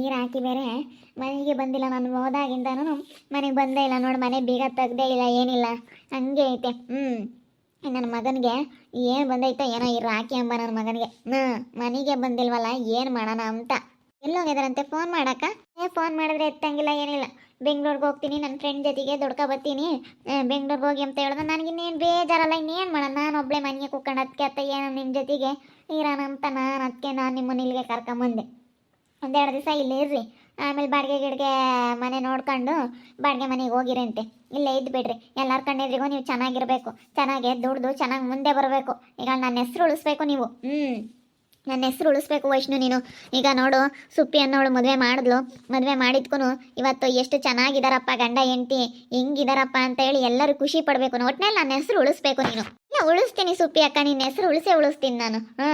ಈ ಹಾಕಿ ಬೇರೆ ಮನೆಗೆ ಬಂದಿಲ್ಲ. ನಾನು ಹೋದಾಗಿಂದನೂ ಮನೆಗೆ ಬಂದೇ ಇಲ್ಲ. ನೋಡಿ, ಮನೆ ಬೀಗ ತೆಗ್ದೇ ಇಲ್ಲ, ಏನಿಲ್ಲ. ಹಂಗೆ ಐತೆ. ಹ್ಞೂ ನನ್ನ ಮಗನಿಗೆ ಏನು ಬಂದೈತೋ ಏನೋ ಈ ಹಾಕಿ ಅಂಬ ನನ್ನ ಮಗನಿಗೆ. ಹ್ಞೂ ಮನೆಗೆ ಬಂದಿಲ್ವಲ್ಲ, ಏನು ಮಾಡೋಣ ಅಂತ. ಎಲ್ಲೋಗಿದಾರಂತೆ ಫೋನ್ ಮಾಡಕ್ಕ? ಏ ಫೋನ್ ಮಾಡಿದ್ರೆ ಎತ್ತಂಗಿಲ್ಲ, ಏನಿಲ್ಲ. ಬೆಂಗ್ಳೂರ್ಗೆ ಹೋಗ್ತೀನಿ, ನನ್ನ ಫ್ರೆಂಡ್ ಜೊತೆಗೆ ದೊಡ್ಕ ಬರ್ತೀನಿ. ಬೆಂಗ್ಳೂರ್ಗೆ ಹೋಗಿ ಅಂತ ಹೇಳ್ದೆ. ನನಗೆ ಇನ್ನೇನು ಬೇಜಾರಲ್ಲ, ಇನ್ನೇನು ಮಾಡೋಣ? ನಾನು ಒಬ್ಬಳೆ ಮನೆಗೆ ಕುಕ್ಕೊಂಡು ಅದಕ್ಕೆ ಅತ್ತ, ಏನು ನಿಮ್ಮ ಜೊತೆಗೆ ಇರೋಣ ಅಂತ ನಾನು ಅದಕ್ಕೆ ನಾನು ನಿಮ್ಮನ್ನ ಇಲ್ಲಿಗೆ ಕರ್ಕೊಂಬಂದೆ. ಒಂದೆರಡು ದಿವಸ ಇಲ್ಲಿ ಇರ್ರಿ. ಆಮೇಲೆ ಬಾಡಿಗೆ ಗಿಡಗೆ ಮನೆ ನೋಡ್ಕೊಂಡು ಬಾಡಿಗೆ ಮನೆಗೆ ಹೋಗಿರಂತೆ. ಇಲ್ಲೇ ಇದ್ದು ಬಿಡ್ರಿ. ಎಲ್ಲರ ಕಂಡಿದ್ರಿಗೂ ನೀವು ಚೆನ್ನಾಗಿರಬೇಕು. ಚೆನ್ನಾಗಿ ದುಡ್ದು ಚೆನ್ನಾಗಿ ಮುಂದೆ ಬರಬೇಕು. ಈಗ ನನ್ನ ಹೆಸ್ರು ಉಳಿಸ್ಬೇಕು ನೀವು. ಹ್ಞೂ ನನ್ನ ಹೆಸ್ರು ಉಳಿಸ್ಬೇಕು ವೈಷ್ಣು ನೀನು. ಈಗ ನೋಡು, ಸುಪ್ಪಿ ಅನ್ನೋಳು ಮದುವೆ ಮಾಡಿದ್ಲು. ಮದುವೆ ಮಾಡಿದ್ಕೂ ಇವತ್ತು ಎಷ್ಟು ಚೆನ್ನಾಗಿದ್ದಾರಪ್ಪ ಗಂಡ, ಹೆಂಡತಿ. ಹೆಂಗಿದಾರಪ್ಪ ಅಂತ ಹೇಳಿ ಎಲ್ಲರೂ ಖುಷಿ ಪಡಬೇಕು. ಒಟ್ನಲ್ಲಿ ನನ್ನ ಹೆಸ್ರು ಉಳಿಸ್ಬೇಕು ನೀನು. ಇಲ್ಲ ಉಳಿಸ್ತೀನಿ ಸುಪ್ಪಿ ಅಕ್ಕ, ನಿನ್ನ ಹೆಸರು ಉಳಿಸೇ ಉಳಿಸ್ತೀನಿ ನಾನು. ಹ್ಞೂ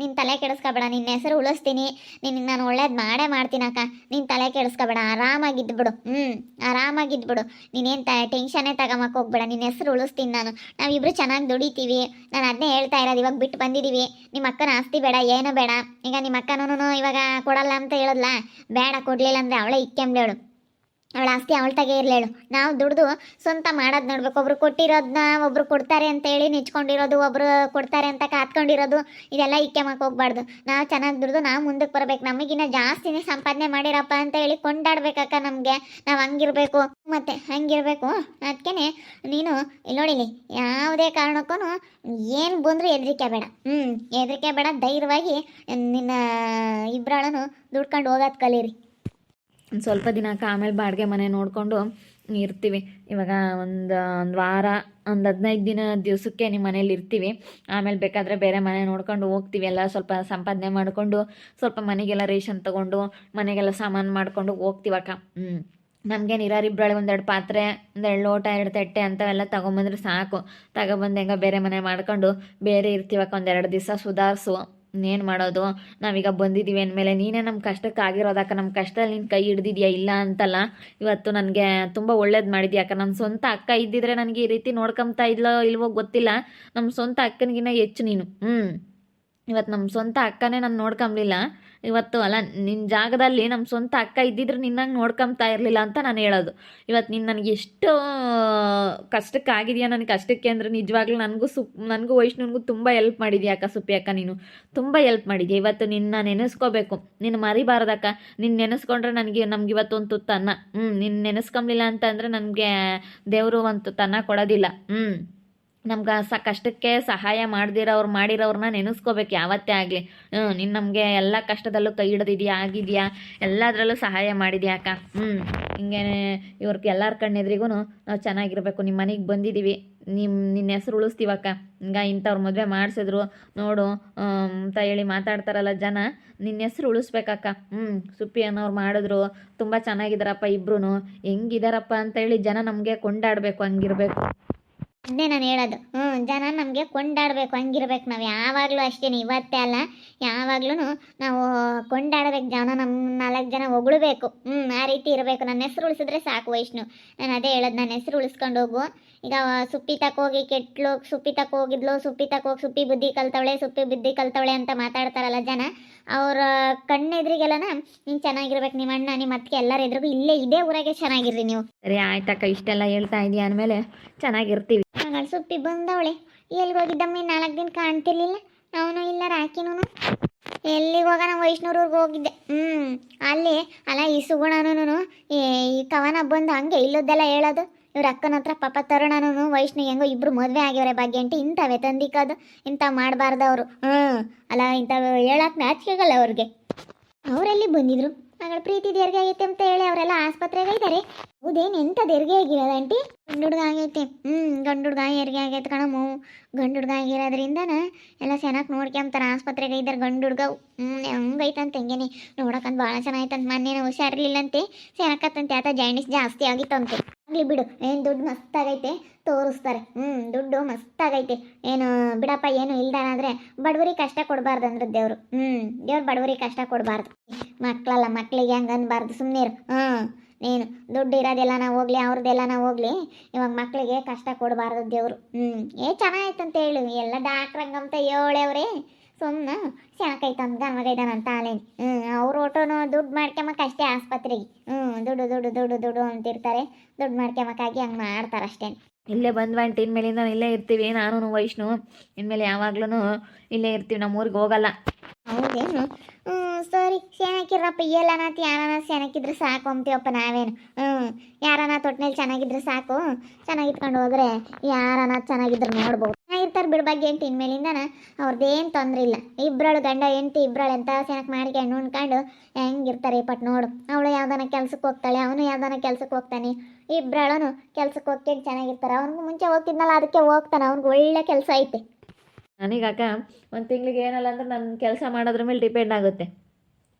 ನಿನ್ನ ತಲೆ ಕೆಡಿಸ್ಕೊಬೇಡ, ನಿನ್ನ ಹೆಸರು ಉಳಿಸ್ತೀನಿ. ನಿನಗೆ ನಾನು ಒಳ್ಳೇದು ಮಾಡೇ ಮಾಡ್ತೀನಿ ಅಕ್ಕ. ನಿನ್ನ ತಲೆ ಕೆಡಿಸ್ಕೊಬೇಡ ಆರಾಮಾಗಿದ್ದುಬಿಡು ಹ್ಞೂ ಆರಾಮಾಗಿದ್ದುಬಿಡು ನೀನೇನು ತ ಟೆನ್ಷನ್ನೇ ತಗೊಂಬಕ್ಕೆ ಹೋಗ್ಬೇಡ, ನಿನ್ನ ಹೆಸರು ಉಳಿಸ್ತೀನಿ ನಾನು. ನಾವಿಬ್ರು ಚೆನ್ನಾಗಿ ದುಡಿತೀವಿ. ನಾನು ಅದನ್ನೇ ಹೇಳ್ತಾ ಇರೋದು, ಇವಾಗ ಬಿಟ್ಟು ಬಂದಿದ್ದೀವಿ ನಿಮ್ಮ ಅಕ್ಕನ ಆಸ್ತಿ ಬೇಡ, ಏನೂ ಬೇಡ. ಈಗ ನಿಮ್ಮ ಅಕ್ಕನೂ ಇವಾಗ ಕೊಡಲ್ಲ ಅಂತ ಹೇಳದ್ಲ? ಬೇಡ, ಕೊಡಲಿಲ್ಲ ಅಂದರೆ ಅವಳೇ ಇಕ್ಕೆಂಬ್ಲೇಳು. ಅವಳ ಆಸ್ತಿ ಅವಳ ತಗೆ ಇರಲೇಳು ನಾವು ದುಡ್ದು ಸ್ವಂತ ಮಾಡೋದು ನೋಡ್ಬೇಕು. ಒಬ್ರು ಕೊಟ್ಟಿರೋದನ್ನ ಒಬ್ರು ಕೊಡ್ತಾರೆ ಅಂತೇಳಿ ನೆಚ್ಕೊಂಡಿರೋದು, ಒಬ್ರು ಕೊಡ್ತಾರೆ ಅಂತ ಕಾತ್ಕೊಂಡಿರೋದು ಇದೆಲ್ಲ ಇಕ್ಕೆ ಮಾಕ್ ಹೋಗ್ಬಾರ್ದು. ನಾವು ಚೆನ್ನಾಗಿ ದುಡ್ದು ನಾವು ಮುಂದಕ್ಕೆ ಬರ್ಬೇಕು. ನಮಗಿನ್ನ ಜಾಸ್ತಿನೇ ಸಂಪಾದನೆ ಮಾಡಿರಪ್ಪ ಅಂತ ಹೇಳಿ ಕೊಂಡಾಡ್ಬೇಕಕ್ಕ ನಮಗೆ. ನಾವು ಹಂಗಿರ್ಬೇಕು. ಮತ್ತೆ ಹಂಗಿರ್ಬೇಕು. ಅದಕ್ಕೆ ನೀನು ನೋಡಿಲಿ ಯಾವುದೇ ಕಾರಣಕ್ಕೂ ಏನು ಬಂದರೂ ಹೆದರಿಕೆ ಬೇಡ. ಹ್ಞೂ ಹೆದರಿಕೆ ಬೇಡ. ಧೈರ್ಯವಾಗಿ ನಿನ್ನ ಇಬ್ಬರಳನು ದುಡ್ಕೊಂಡು ಹೋಗೋದು ಕಲೀರಿ. ಒಂದು ಸ್ವಲ್ಪ ದಿನಕ್ಕೆ ಆಮೇಲೆ ಬಾಡಿಗೆ ಮನೆ ನೋಡಿಕೊಂಡು ಇರ್ತೀವಿ. ಇವಾಗ ಒಂದು ಒಂದು ವಾರ, ಒಂದು ಹದಿನೈದು ದಿನ ದಿವಸಕ್ಕೆ ನಿಮ್ಮ ಮನೇಲಿ ಇರ್ತೀವಿ. ಆಮೇಲೆ ಬೇಕಾದರೆ ಬೇರೆ ಮನೆ ನೋಡ್ಕೊಂಡು ಹೋಗ್ತೀವಿ. ಎಲ್ಲ ಸ್ವಲ್ಪ ಸಂಪಾದನೆ ಮಾಡಿಕೊಂಡು ಸ್ವಲ್ಪ ಮನೆಗೆಲ್ಲ ರೇಷನ್ ತೊಗೊಂಡು ಮನೆಗೆಲ್ಲ ಸಾಮಾನು ಮಾಡಿಕೊಂಡು ಹೋಗ್ತೀವಕ್ಕ ಹ್ಞೂ ನಮಗೆ ನೀರಾರಿಬ್ರಳೆ ಒಂದೆರಡು ಪಾತ್ರೆ, ಒಂದೆರಡು ಲೋಟ, ಎರಡು ತಟ್ಟೆ ಅಂಥವೆಲ್ಲ ತೊಗೊಂಬಂದ್ರೆ ಸಾಕು. ತಗೊಬಂದು ಹೆಂಗ ಬೇರೆ ಮನೆ ಮಾಡ್ಕೊಂಡು ಬೇರೆ ಇರ್ತೀವಕ್ಕ ಒಂದೆರಡು ದಿವಸ ಸುಧಾರಿಸು. ಏನು ಮಾಡೋದು? ನಾವೀಗ ಬಂದಿದ್ದೀವಿ ಅಂದಮೇಲೆ ನೀನೇ ನಮ್ಮ ಕಷ್ಟಕ್ಕೆ ಆಗಿರೋದಕ್ಕ ನಮ್ಮ ಕಷ್ಟದಲ್ಲಿ ನಿನ್ನ ಕೈ ಹಿಡ್ದಿದ್ಯಾ ಇಲ್ಲ ಅಂತಲ್ಲ? ಇವತ್ತು ನನಗೆ ತುಂಬ ಒಳ್ಳೇದು ಮಾಡಿದ್ಯಾ ಅಕ್ಕ? ನನ್ನ ಸ್ವಂತ ಅಕ್ಕ ಇದ್ದಿದ್ರೆ ನನಗೆ ಈ ರೀತಿ ನೋಡ್ಕೊಂತ ಇದ್ಲೋ ಇಲ್ವೋ ಗೊತ್ತಿಲ್ಲ. ನಮ್ಮ ಸ್ವಂತ ಅಕ್ಕನಿಗಿನ್ನ ಹೆಚ್ಚು ನೀನು. ಹ್ಞೂ ಇವತ್ತು ನಮ್ಮ ಸ್ವಂತ ಅಕ್ಕನೇ ನಾನು ನೋಡ್ಕೊಂಬ್ಲಿಲ್ಲ. ಇವತ್ತು ಅಲ್ಲ ನಿನ್ನ ಜಾಗದಲ್ಲಿ ನಮ್ಮ ಸ್ವಂತ ಅಕ್ಕ ಇದ್ದಿದ್ರೆ ನಿನ್ನಂಗೆ ನೋಡ್ಕೊಂತಾ ಇರಲಿಲ್ಲ ಅಂತ ನಾನು ಹೇಳೋದು. ಇವತ್ತು ನೀನು ನನಗೆ ಎಷ್ಟು ಕಷ್ಟಕ್ಕೆ ಆಗಿದೆಯಾ ನನಗೆ ಕಷ್ಟಕ್ಕೆ ಅಂದರೆ ನಿಜವಾಗ್ಲೂ ನನಗೂ ಸುಪ್ ನನಗೂ ವೈಷ್ಣವನಿಗೂ ತುಂಬ ಹೆಲ್ಪ್ ಮಾಡಿದ್ಯಾ ಅಕ್ಕ ಸುಪ್ಪಿ ಅಕ್ಕ ನೀನು? ತುಂಬ ಹೆಲ್ಪ್ ಮಾಡಿದ್ಯಾ? ಇವತ್ತು ನಿನ್ನ ನೆನೆಸ್ಕೋಬೇಕು. ನಿನ್ನ ಮರಿಬಾರ್ದಕ್ಕ ನಿನ್ನ ನೆನೆಸ್ಕೊಂಡ್ರೆ ನನಗೆ, ನಮ್ಗೆ ಇವತ್ತು ಒಂದು ತುತ್ತು ಅನ್ನ ಹ್ಞೂ ನಿನ್ನ ನೆನೆಸ್ಕೊಂಬ್ಲಿಲ್ಲ ಅಂತಂದರೆ ನನಗೆ ದೇವರು ಒಂದು ತುತ್ತು ಅನ್ನ ಕೊಡೋದಿಲ್ಲ. ಹ್ಞೂ ನಮ್ಗೆ ಸ ಕಷ್ಟಕ್ಕೆ ಸಹಾಯ ಮಾಡ್ದಿರೋರು ಮಾಡಿರೋರನ್ನ ನೆನೆಸ್ಕೋಬೇಕು ಯಾವತ್ತೇ ಆಗಲಿ. ಹ್ಞೂ ನೀನು ನಮಗೆ ಎಲ್ಲ ಕಷ್ಟದಲ್ಲೂ ಕೈ ಹಿಡಿದಿದ್ಯಾ, ಆಗಿದೆಯಾ, ಎಲ್ಲದರಲ್ಲೂ ಸಹಾಯ ಮಾಡಿದ್ಯಾ ಅಕ್ಕ? ಹ್ಞೂ ಹಿಂಗೆ ಇವ್ರಿಗೆ ಎಲ್ಲರ ಕಣ್ಣೆದ್ರಿಗೂ ನಾವು ಚೆನ್ನಾಗಿರಬೇಕು. ನಿಮ್ಮ ಮನೆಗೆ ಬಂದಿದ್ದೀವಿ ನಿಮ್ಮ ನಿನ್ನ ಹೆಸ್ರು ಉಳಿಸ್ತೀವಕ್ಕ ಹಿಂಗ ಇಂಥವ್ರು ಮದುವೆ ಮಾಡಿಸಿದ್ರು. ನೋಡು ಅಂತ ಹೇಳಿ ಮಾತಾಡ್ತಾರಲ್ಲ ಜನ. ನಿನ್ನ ಹೆಸ್ರು ಉಳಿಸ್ಬೇಕಕ್ಕ ಹ್ಞೂ ಸುಪ್ಪಿ ಅನ್ನೋರು ಮಾಡಿದ್ರು. ತುಂಬ ಚೆನ್ನಾಗಿದ್ದಾರಪ್ಪ ಇಬ್ರು ಹೆಂಗಿದಾರಪ್ಪ ಅಂತ ಹೇಳಿ ಜನ ನಮಗೆ ಕೊಂಡಾಡಬೇಕು, ಹಂಗಿರ್ಬೇಕು. ಅದನ್ನೇ ನಾನು ಹೇಳೋದು. ಹ್ಞೂ ಜನ ನಮಗೆ ಕೊಂಡಾಡಬೇಕು, ಹಂಗಿರ್ಬೇಕು ನಾವು ಯಾವಾಗಲೂ ಅಷ್ಟೇ ಇವತ್ತೇ ಅಲ್ಲ ಯಾವಾಗ್ಲೂ ನಾವು ಕೊಂಡಾಡಬೇಕು, ಜನ ನಮ್ಮ ನಾಲ್ಕು ಜನ ಹೊಗಳಬೇಕು. ಹ್ಞೂ ಆ ರೀತಿ ಇರಬೇಕು. ನನ್ನ ಹೆಸ್ರು ಉಳಿಸಿದ್ರೆ ಸಾಕು ವೈಷ್ಣು. ನಾನು ಅದೇ ಹೇಳೋದು, ನನ್ನ ಹೆಸ್ರು ಉಳಿಸ್ಕೊಂಡು ಹೋಗು. ಈಗ ಸುಪ್ಪಿ ಹೋಗಿ ಕೆಟ್ಲು, ಸುಪ್ಪಿ ತಕ್ಕೋಗಿದ್ಲು ಸುಪ್ಪಿ ತಕ್ಕೋಗಿ ಸುಪ್ಪಿ ಬುದ್ಧಿ ಕಲ್ತವಳೆ, ಸುಪ್ಪಿ ಬುದ್ಧಿ ಕಲ್ತವಳೆ ಅಂತ ಮಾತಾಡ್ತಾರಲ್ಲ ಜನ ಅವ್ರ ಕಣ್ಣೆದ್ರಿಗೆಲ್ಲನ ನೀನು ಚೆನ್ನಾಗಿರ್ಬೇಕು ನಿಮ್ಮ ಅಣ್ಣ ನಿಮ್ಮ ಅತ್ತಿಗೆ ಎಲ್ಲರ ಎದುರಿಗೂ ಇಲ್ಲೇ ಇದೇ ಊರಾಗೆ ಚೆನ್ನಾಗಿರ್ರಿ ನೀವು. ಸರಿ ಆಯ್ತಕ್ಕ ಇಷ್ಟೆಲ್ಲ ಹೇಳ್ತಾ ಇದೀಯ ಅಂದಮೇಲೆ ಚೆನ್ನಾಗಿರ್ತೀವಿ. ಮಗಳ ಸುಪ್ಪಿ ಬಂದವಳೆ ಎಲ್ಲಿಗೆ ಹೋಗಿದ್ದಮ್ಮಿ ನಾಲ್ಕು ದಿನ ಕಾಣ್ತಿರ್ಲಿಲ್ಲ? ಅವನು ಇಲ್ಲ ರಾಕಿನೂ ಎಲ್ಲಿಗೆ ಹೋಗೋಣ ವೈಷ್ಣೂರಿಗೆ ಹೋಗಿದ್ದೆ. ಹ್ಞೂ ಅಲ್ಲಿ ಅಲ್ಲ ಈ ಸುಗುಣನೂ ಈ ಕವನ ಬಂದು ಹಂಗೆ ಇಲ್ಲದ್ದೆಲ್ಲ ಹೇಳೋದು. ಇವ್ರ ಅಕ್ಕನ ಹತ್ರ ಪಾಪ ತರುಣನೂ ವೈಷ್ಣು ಹೆಂಗೋ ಇಬ್ರು ಮದುವೆ ಆಗ್ಯವ್ರೆ ಭಾಗ್ಯ ಅಂಟಿ ಇಂಥವೆ ತಂದಿಕ್ಕದು ಇಂಥ ಮಾಡಬಾರ್ದು ಅವರು. ಹ್ಞೂ. ಅಲ್ಲ ಇಂಥವು ಹೇಳಕ್ಕೆ ನಾಚಿಕೆಗಲ್ಲ ಅವ್ರಿಗೆ. ಅವರೆಲ್ಲಿ ಬಂದಿದ್ರು? ಮಗಳ ಪ್ರೀತಿ ದೇರ್ಗೆ ಆಗೈತೆ ಅಂತ ಹೇಳಿ ಅವರೆಲ್ಲ ಆಸ್ಪತ್ರೆಗೆ ಇದ್ದಾರೆ ಹೌದೇನು ಎಂಥ ಹೆರಿಗೆ ಆಗಿರೋದು ಆಂಟಿ? ಗಂಡು ಹುಡುಗ ಆಗೈತೆ. ಹ್ಞೂ ಗಂಡು ಹುಡುಗ ಹೆರಿಗೆ ಆಗೈತೆ ಕಣಮ್ಮು ಗಂಡು ಹುಡುಗ ಆಗಿರೋದ್ರಿಂದನ ಎಲ್ಲ ಚೆನ್ನಾಗಿ ನೋಡ್ಕೊಂತಾರೆ ಆಸ್ಪತ್ರೆಗೆ ಇದ್ದಾರೆ ಗಂಡು ಹುಡುಗ ಹ್ಞೂ, ಹಂಗೈತಂತ ಹೆಂಗೇನೆ. ನೋಡಕ್ಕಂತ ಭಾಳ ಚೆನ್ನಾಗೈತಂತ ಮೊನ್ನೆ ಹುಷಾರಿರ್ಲಿಲ್ಲಂತೆ. ಸೇರಕತ್ತಂತೆ ಆತ ಜೈನಿಸ್ ಜಾಸ್ತಿ ಆಗಿತ್ತಂತೆ. ಆಗಲಿ ಬಿಡು, ಏನು ದುಡ್ಡು ಮಸ್ತಾಗೈತೆ, ತೋರಿಸ್ತಾರೆ. ಹ್ಞೂ ದುಡ್ಡು ಮಸ್ತಾಗೈತೆ. ಏನು, ಬಿಡಪ್ಪ, ಏನು ಇಲ್ದಾನಾದರೆ ಬಡವರಿಗೆ ಕಷ್ಟ ಕೊಡಬಾರ್ದು ಅಂದ್ರೆ ದೇವರು. ಹ್ಞೂ ದೇವ್ರು ಬಡವರಿಗೆ ಕಷ್ಟ ಕೊಡಬಾರ್ದು. ಮಕ್ಕಳಲ್ಲ ಮಕ್ಕಳಿಗೆ ಹಂಗೆ ಅನ್ಬಾರ್ದು ಸುಮ್ಮನೆ ಹ್ಞೂ ನೀನು, ದುಡ್ಡು ಇರೋದೆಲ್ಲ ನಾವು ಹೋಗ್ಲಿ ಅವ್ರದ್ದೆಲ್ಲ ನಾವು ಹೋಗ್ಲಿ, ಇವಾಗ ಮಕ್ಕಳಿಗೆ ಕಷ್ಟ ಕೊಡಬಾರ್ದು ದೇವರು. ಹ್ಞೂ ಏ ಚೆನ್ನಾಗೈತಂತ ಹೇಳು. ಎಲ್ಲ ಡಾಕ್ಟ್ರ್ ಹಂಗಂತ ಹೇಳವ್ರೆ ಸುಮ್ಮನೆ ಶಾಕೈತೆ ಅಂತ ಗನ್ ಅಂತ ಇದ್ದಾನಂತ ಅಲೇನಿ ಹ್ಞೂ ಅವ್ರು ಒಟ್ಟೋನು ದುಡ್ಡು ಮಾಡ್ಕೊಂಬಕ್ಕೆ ಅಷ್ಟೇ ಆಸ್ಪತ್ರೆಗೆ. ಹ್ಞೂ ದುಡ್ಡು ದುಡ್ಡು ದುಡ್ಡು ದುಡ್ಡು ಅಂತಿರ್ತಾರೆ. ದುಡ್ಡು ಮಾಡ್ಕೊಂಬಕ್ಕಾಗಿ ಹಂಗೆ ಮಾಡ್ತಾರೆ ಅಷ್ಟೇ ಇಲ್ಲೇ ಬಂದ್ವಂಟಿ ಇನ್ಮೇಲಿಂದ ಇಲ್ಲೇ ಇರ್ತೀವಿ ನಾನು ವೈಷ್ಣು. ಇನ್ಮೇಲೆ ಯಾವಾಗ್ಲೂ ಇಲ್ಲೇ ಇರ್ತೀವಿ ನಮ್ಮ ಊರಿಗೆ ಹೋಗಲ್ಲ. ಹೌದೇನು? ಸರಿ ಎಲ್ಲ ನಾತಿ, ಯಾರನ ಸೆನಕಿದ್ರೆ ಸಾಕು ಅಂತೀವಪ್ಪ ನಾವೇನು? ಹ್ಞೂ ಯಾರನ ತೊಟ್ಟಿನಲ್ಲಿ ಚೆನ್ನಾಗಿದ್ರೆ ಸಾಕು? ಚೆನ್ನಾಗಿಟ್ಕೊಂಡು ಹೋದ್ರೆ ಯಾರನ ಚೆನ್ನಾಗಿದ್ರೆ ನೋಡ್ಬೋದು. ಚೆನ್ನಾಗಿರ್ತಾರೆ ಬಿಡ್ ಬಗ್ಗೆ ಎಂಟು ಇನ್ಮೇಲಿಂದನ ಅವ್ರದ್ದೇನು ತೊಂದರೆ ಇಲ್ಲ. ಇಬ್ಬರಳು ಗಂಡ ಎಂಟಿ ಇಬ್ಬರಳು ಎಂತ ಸೇನಕ್ಕೆ ಮಾಡ್ಕೊಂಡು ಉಣ್ಕೊಂಡು ಹೆಂಗಿರ್ತಾರೆ ಪಟ್ ನೋಡು. ಅವಳು ಯಾವ್ದಾನ ಕೆಲ್ಸಕ್ಕೆ ಹೋಗ್ತಾಳೆ, ಅವನು ಯಾವ್ದಾನ ಕೆಲ್ಸಕ್ಕೆ ಹೋಗ್ತಾನೆ. ಇಬ್ರಳನು ಕೆಲ್ಸಕ್ಕೆ ಹೋಗ್ಕೊಂಡು ಚೆನ್ನಾಗಿರ್ತಾರೆ. ಅವ್ನಿಗೂ ಮುಂಚೆ ಹೋಗ್ತಿದ್ನಲ್ಲ, ಅದಕ್ಕೆ ಹೋಗ್ತಾನೆ. ಅವ್ನಿಗೆ ಒಳ್ಳೆ ಕೆಲಸ ಐತೆ. ನನಗಾಕ ಒಂದು ತಿಂಗಳಿಗೆ ಏನಲ್ಲ ಅಂದ್ರೆ ನನ್ನ ಕೆಲಸ ಮಾಡೋದ್ರ ಮೇಲೆ ಡಿಪೆಂಡ್ ಆಗುತ್ತೆ.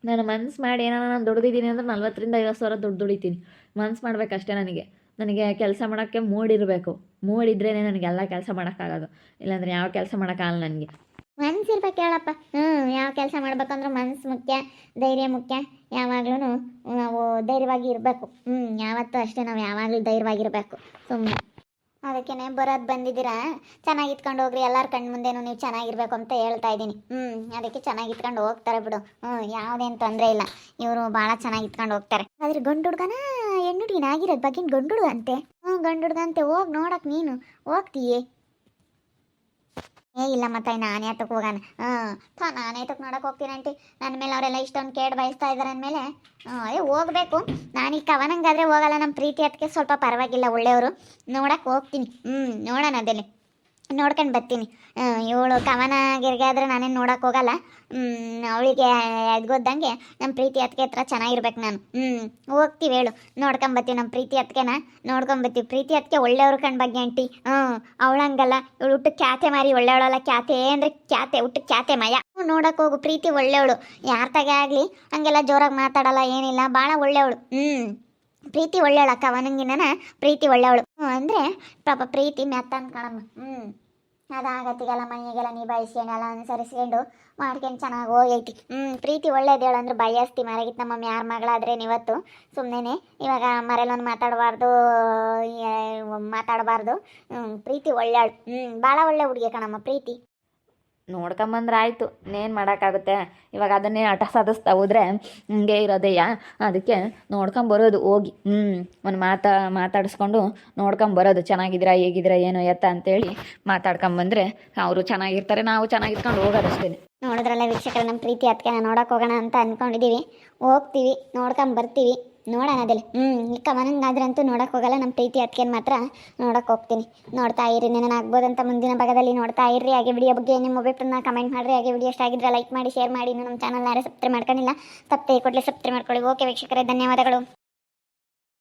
ನಾನು ಮನ್ಸು ಮಾಡಿ ಏನೋ ನಾನು ದುಡ್ದಿದ್ದೀನಿ ಅಂದ್ರೆ ನಲ್ವತ್ತರಿಂದ ಐವತ್ತು ಸಾವಿರ ದುಡ್ಡು ದುಡಿತೀನಿ. ಮನ್ಸು ಮಾಡಬೇಕಷ್ಟೇ ನನಗೆ. ನನಗೆ ಕೆಲಸ ಮಾಡೋಕ್ಕೆ ಮೂಡಿರಬೇಕು ನನಗೆ ಎಲ್ಲ ಕೆಲಸ ಮಾಡೋಕ್ಕಾಗೋದು. ಇಲ್ಲಾಂದ್ರೆ ಯಾವ ಕೆಲಸ ಮಾಡೋಕ್ಕಾಗಲ್ಲ ನನಗೆ. ಮನ್ಸು ಇರ್ಬೇಕು ಹೇಳಪ್ಪ ಹ್ಞೂ ಯಾವ ಕೆಲಸ ಮಾಡ್ಬೇಕಂದ್ರೆ ಮನ್ಸು ಮುಖ್ಯ, ಧೈರ್ಯ ಮುಖ್ಯ. ಯಾವಾಗ್ಲೂ ನಾವು ಧೈರ್ಯವಾಗಿ ಇರಬೇಕು. ಹ್ಞೂ ಯಾವತ್ತೂ ಅಷ್ಟೇ, ನಾವು ಯಾವಾಗಲೂ ಧೈರ್ಯವಾಗಿರಬೇಕು. ಸುಮ್ಮನೆ ಅದಕ್ಕೇನೆ ಬರೋದು ಬಂದಿದ್ದೀರಾ? ಚೆನ್ನಾಗಿ ಇಟ್ಕೊಂಡು ಹೋಗ್ರಿ, ಎಲ್ಲರ ಕಣ್ಣು ಮುಂದೆನೂ ನೀವು ಚೆನ್ನಾಗಿರ್ಬೇಕು ಅಂತ ಹೇಳ್ತಾ ಇದ್ದೀನಿ. ಹ್ಞೂ ಅದಕ್ಕೆ ಚೆನ್ನಾಗಿ ಇಟ್ಕೊಂಡು ಹೋಗ್ತಾರೆ ಬಿಡು. ಹ್ಞೂ ಯಾವುದೇನು ತೊಂದರೆ ಇಲ್ಲ. ಇವರು ಭಾಳ ಚೆನ್ನಾಗಿ ಇಟ್ಕೊಂಡು ಹೋಗ್ತಾರೆ. ಆದರೆ ಗಂಡು ಹುಡುಗನ ಹೆಣ್ಣು ಹುಡುಗಿನ ಆಗಿರೋದು ಬಗ್ಗೆ ಗಂಡು ಹುಡುಗ ಅಂತೆ ಹ್ಞೂ ಗಂಡು ಹುಡುಗಂತೆ ಹೋಗಿ ನೋಡಕ್ಕೆ ನೀನು. ಹೋಗ್ತೀಯೇ? ಏ, ಇಲ್ಲ ಮತ್ತೆ ನಾನೇ ಹತ್ತಕ್ಕೆ ಹೋಗಾನ. ಹಾಂ ನಾನೇ ಹತ್ತಕ್ಕೆ ನೋಡಕ್ಕೆ ಹೋಗ್ತೀನಿ ಆಂಟಿ. ನನ್ನ ಮೇಲೆ ಅವರೆಲ್ಲ ಇಷ್ಟೊಂದು ಕೇಡ್ ಬಯಸ್ತಾ ಇದ್ದಾರೆ ಅಂದಮೇಲೆ ಅದೇ ಹೋಗ್ಬೇಕು. ನಾನು ಈ ಕವನಂಗಾದ್ರೆ ಹೋಗಲ್ಲ ನಮ್ಮ ಪ್ರೀತಿ ಅದಕ್ಕೆ ಸ್ವಲ್ಪ ಪರವಾಗಿಲ್ಲ, ಒಳ್ಳೆಯವರು. ನೋಡಕ್ಕೆ ಹೋಗ್ತೀನಿ. ಹ್ಞೂ ನೋಡೋಣ ಅದೆಲ್ಲಿ ನೋಡ್ಕೊಂಡು ಬರ್ತೀನಿ. ಇವಳು ಕವನ ಗಿರ್ಗೆ ಆದ್ರೆ ನಾನೇನು ನೋಡೋಕೆ ಹೋಗಲ್ಲ. ಅವಳಿಗೆ ಎದ್ಗೋದಂಗೆ ನಮ್ಮ ಪ್ರೀತಿ ಅತ್ತಿಗೆ ಹತ್ರ ಚೆನ್ನಾಗಿರ್ಬೇಕು ನಾನು. ಹ್ಞೂ ಹೋಗ್ತೀವಿ ಹೇಳು. ನೋಡ್ಕೊಂಬತ್ತೀವಿ ನಮ್ಮ ಪ್ರೀತಿ ಅತ್ತಿಗೆನ. ನೋಡ್ಕೊಂಬತ್ತೀವಿ ಪ್ರೀತಿ ಅತ್ತಿಗೆ ಒಳ್ಳೆಯವ್ರ ಕಣ್ ಬಗ್ಗೆ ಆಂಟಿ. ಹ್ಞೂ ಅವಳಂಗಲ್ಲ. ಇವಳು ಹುಟ್ಟು ಖ್ಯಾತೆ ಮಾರಿ ಒಳ್ಳೆಯವಳಲ್ಲ. ಖ್ಯಾತೆ ಅಂದರೆ ಖ್ಯಾತೆ, ಹುಟ್ಟು ಖ್ಯಾತೆ ಮಯ. ನೋಡೋಕೆ ಹೋಗು. ಪ್ರೀತಿ ಒಳ್ಳೆಯವಳು. ಯಾರ ತಗೆ ಆಗಲಿ, ಹಂಗೆಲ್ಲ ಜೋರಾಗಿ ಮಾತಾಡಲ್ಲ, ಏನಿಲ್ಲ. ಭಾಳ ಒಳ್ಳೆಯವಳು. ಹ್ಞೂ ಪ್ರೀತಿ ಒಳ್ಳೆಯವಳು ಅಕ್ಕ ಅವನಂಗಿನ ಪ್ರೀತಿ ಒಳ್ಳೆಯವಳು ಅಂದರೆ, ಪಾಪ ಪ್ರೀತಿ ಮೆತ್ತ ಕಣಮ್ಮ. ಹ್ಞೂ ಅದಾಗತ್ತಿಗೆಲ್ಲ ಮನೆಗೆಲ್ಲ ನಿಭಾಯಿಸ್ಕೊಂಡೆಲ್ಲ ಅನುಸರಿಸ್ಕೊಂಡು ಮಾಡ್ಕೊಂಡು ಚೆನ್ನಾಗಿ ಹೋಗೈತಿ. ಹ್ಞೂ ಪ್ರೀತಿ ಒಳ್ಳೇದು ಹೇಳು ಅಂದ್ರೆ ಬಯಸ್ತಿ. ಮರಗಿತ್ತು ನಮ್ಮ ಯಾರ ಮಗಳಾದ್ರೆ ಇವತ್ತು ಸುಮ್ಮನೆ ಇವಾಗ ಮರೇಲೊಂದು ಮಾತಾಡಬಾರ್ದು ಮಾತಾಡಬಾರ್ದು. ಪ್ರೀತಿ ಒಳ್ಳೆಯವಳು ಹ್ಞೂ ಭಾಳ ಒಳ್ಳೆ ಹುಡುಗಿ ಕಣಮ್ಮ, ಪ್ರೀತಿ. ನೋಡ್ಕೊಂಬಂದ್ರೆ ಆಯಿತು ಇನ್ನೇನು ಮಾಡೋಕ್ಕಾಗುತ್ತೆ? ಇವಾಗ ಅದನ್ನೇ ಹಠ ಸಾಧಿಸ್ತಾ ಹೋದ್ರೆ ಹಿಂಗೆ ಇರೋದಯ್ಯ ಅದಕ್ಕೆ ನೋಡ್ಕೊಂಬರೋದು, ಹೋಗಿ. ಹ್ಞೂ ಒಂದು ಮಾತಾ, ಮಾತಾಡಿಸ್ಕೊಂಡು ನೋಡ್ಕೊಂಬರೋದು. ಚೆನ್ನಾಗಿದ್ದೀರಾ, ಹೇಗಿದ್ದೀರಾ, ಏನು ಎತ್ತ ಅಂತೇಳಿ ಮಾತಾಡ್ಕೊಂಬಂದ್ರೆ ಅವರು ಚೆನ್ನಾಗಿರ್ತಾರೆ, ನಾವು ಚೆನ್ನಾಗಿರ್ಕೊಂಡು ಹೋಗೋದಷ್ಟೇ ನೋಡಿದ್ರಲ್ಲ ವೀಕ್ಷಕರು ನಮ್ಮ ಪ್ರೀತಿ ಅದಕ್ಕೆ ನೋಡೋಕೆ ಹೋಗೋಣ ಅಂತ ಅಂದ್ಕೊಂಡಿದ್ದೀವಿ ಹೋಗ್ತೀವಿ ನೋಡ್ಕೊಂಡ್ ಬರ್ತೀವಿ ನೋಡೋಣ ಅದೆಲ್ಲ. ಹ್ಞೂ ಈ ಕವನಂಗಾದ್ರಂತೂ ನೋಡಕ್ಕೆ ಹೋಗಲ್ಲ. ನಮ್ಮ ಪ್ರೀತಿ ಅದಕ್ಕೇನು ಮಾತ್ರ ನೋಡಕ್ಕೆ ಹೋಗ್ತೀನಿ. ನೋಡ್ತಾ ಇರಿ ಆಗ್ಬೋದಂತ ಮುಂದಿನ ಭಾಗದಲ್ಲಿ ನೋಡ್ತಾ ಇರ್ರಿ. ಹಾಗೆ ವಿಡಿಯೋ ಬಗ್ಗೆ ನಿಮ್ಮ ಅಭಿಪ್ರಾಯನ ಕಮೆಂಟ್ ಮಾಡಿರಿ. ಹಾಗೆ ವಿಡಿಯೋ ಇಷ್ಟ ಆಗಿದ್ರೆ ಲೈಕ್ ಮಾಡಿ ಶೇರ್ ಮಾಡಿ. ಇನ್ನು ನಮ್ಮ ಚಾನಲ್ ಯಾರು ಸಬ್ಸ್ಕ್ರೈಬ್ ಮಾಡ್ಕೊಂಡಿಲ್ಲ ತಪ್ಪೇ ಕೊಡಲಿ ಸಬ್ಸ್ಕ್ರೈಬ್ ಮಾಡ್ಕೊಳ್ಳಿ. ಓಕೆ ವೀಕ್ಷಕರೇ, ಧನ್ಯವಾದಗಳು.